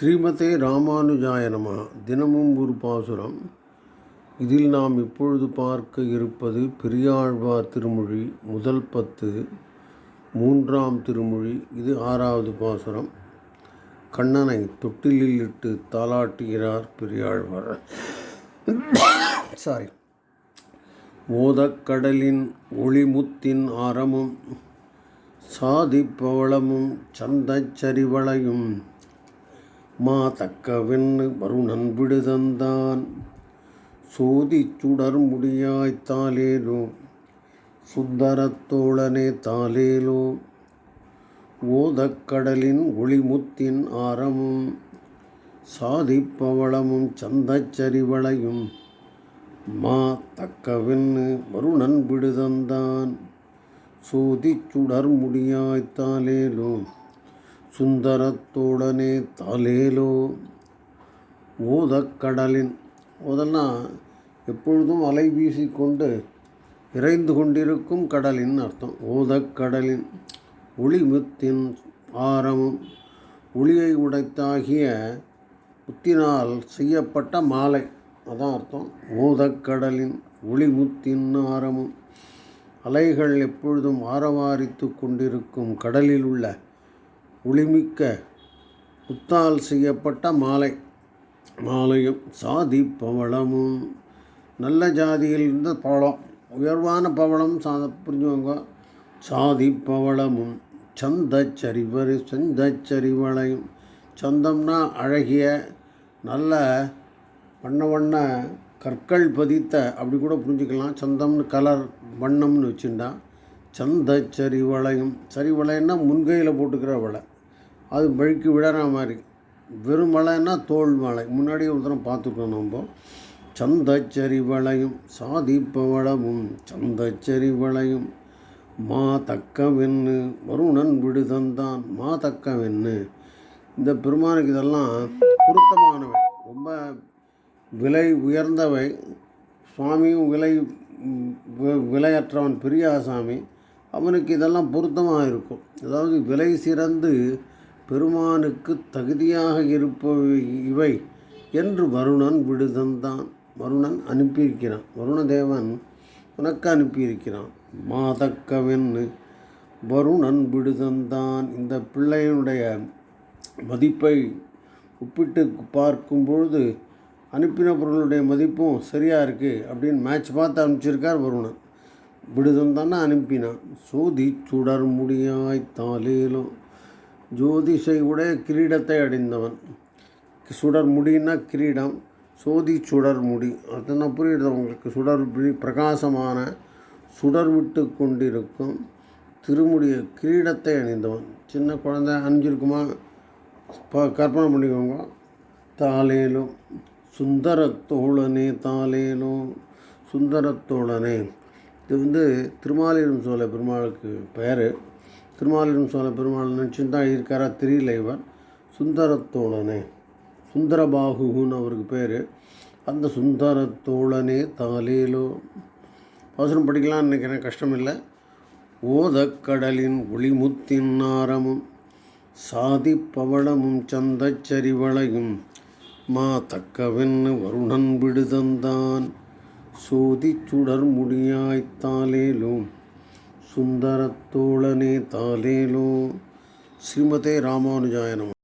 ஸ்ரீமதே ராமானுஜாய நம. தினமும் ஒரு பாசுரம். இதில் நாம் இப்பொழுது பார்க்க இருப்பது பெரியாழ்வார் திருமொழி முதல் பத்து மூன்றாம் திருமொழி இது ஆறாவது பாசுரம். கண்ணனை தொட்டிலில் இட்டு தாளாட்டுகிறார் பெரியாழ்வார். சாரி மோதக்கடலின் ஒளிமுத்தின் ஆரமும் சாதிப்பவளமும் சந்தச் சரிவளையும் மா தக்கவென்னு வருணன் விடுதந்தான். சோதி சுடர் முடியாய் தாலேலோ சுந்தரத்தோழனே தாலேலோ ஓதக்கடலின் ஒளிமுத்தின் ஆரமும் சாதிப்பவளமும் சந்தச்சரிவளையும் மா தக்கவென்னு வருணன் விடுதந்தான். சோதி சுடர் முடியாய்த்தாலேலோ சுந்தரத்தோடனே தாலேலோ ஊதக்கடலின் ஓதல்னா எப்பொழுதும் அலை வீசிக்கொண்டு இறைந்து கொண்டிருக்கும் கடலின் அர்த்தம். ஊதக்கடலின் ஒளிமுத்தின் ஆரமும் ஒளியை உடைத்தாகிய முத்தினால் செய்யப்பட்ட மாலை. அதான் அர்த்தம். ஊதக்கடலின் ஒளிமுத்தின் ஆரமும் அலைகள் எப்பொழுதும் ஆரவாரித்து கொண்டிருக்கும் கடலில் உள்ள ஒளிமிக்க முத்தால் செய்யப்பட்ட மாலை. மாலையும் சாதி பவளமும். நல்ல ஜாதியில் இருந்த பவளம். உயர்வான பவளம் சா புரிஞ்சுவாங்க சாதி பவளமும். சந்தச்சரிவரு சந்தச்சரிவளையும் சந்தம்னா அழகிய நல்ல வண்ண வண்ண கற்கள் பதித்த அப்படி கூட புரிஞ்சுக்கலாம். சந்தம்னு கலர் வண்ணம்னு வச்சுட்டா சந்த சரிவளையும். சரிவளைன்னா முன்கையில் போட்டுக்கிற வலை அது வழுக்கி விழற மாதிரி. வெறும் மலைன்னா தோல் மலை. முன்னாடி ஒரு தரம் பார்த்துருக்கோம் நம்ம. சந்தச்சரி வளையும் சாதிப்பவளமும் சந்தச்சரி வளையும். மா தக்கவென்னு வருணன் விடுதந்தான் மா தக்கவென்னு. இந்த பெருமானுக்கு இதெல்லாம் பொருத்தமானவை. ரொம்ப விலை உயர்ந்தவை. சுவாமியும் விலை விலையற்றவன் பெரியாசாமி அவனுக்கு இதெல்லாம் பொருத்தமாக இருக்கும். அதாவது விலை சிறந்து பெருமானுக்கு தகுதியாக இருப்பவை இவை என்று வருணன் விடுதந்தான். வருணன் அனுப்பியிருக்கிறான். வருணதேவன் உனக்கு அனுப்பியிருக்கிறான். மாதக்கவென்னு வருணன் விடுதந்தான். இந்த பிள்ளையினுடைய மதிப்பை ஒப்பிட்டு பார்க்கும் பொழுது அனுப்பின பொருளுடைய மதிப்பும் சரியாக இருக்குது அப்படின்னு மேட்ச் பார்த்து அனுப்பிச்சிருக்கார் வருணன். விடுதம் தானே அனுப்பினான். சோதி சுடர் முடியாய் தாலேலும் ஜோதிஷை உடைய கிரீடத்தை அடைந்தவன். சுடர் முடின்னா கிரீடம் சோதி சுடர் முடி. அதுதான் புரியுது உங்களுக்கு? சுடர் பிரகாசமான சுடர் விட்டு கொண்டிருக்கும் திருமுடிய கிரீடத்தை அணிந்தவன். சின்ன குழந்தை அணிஞ்சிருக்குமா கற்பனை பண்ணிக்கோங்க. தாலேலும் சுந்தரத்தோழனே தாலேலும் சுந்தரத்தோழனே இது வந்து திருமாலிரும் சோழ பெருமாளுக்கு பெயர். திருமாலிரும் சோழ பெருமாள் நினச்சின்னு தான் இருக்காரா தெரியல இவர். சுந்தரத்தோழனே. சுந்தரபாகுன்னு அவருக்கு பேர். அந்த சுந்தரத்தோழனே தாலேலோ அவசரம் படிக்கலாம் நினைக்கிறேன் கஷ்டம் இல்லை ஓதக்கடலின் ஒளிமுத்தின் நாரமும் சாதி பவளமும் சந்த சரிவளையும் மா தக்கவென்னு வருணன் விடுதந்தான். சோதி சுடர் முடியாய் சுந்தரத்தோழனே தாலேலோ ஸ்ரீமதே ராமானுஜாயனம்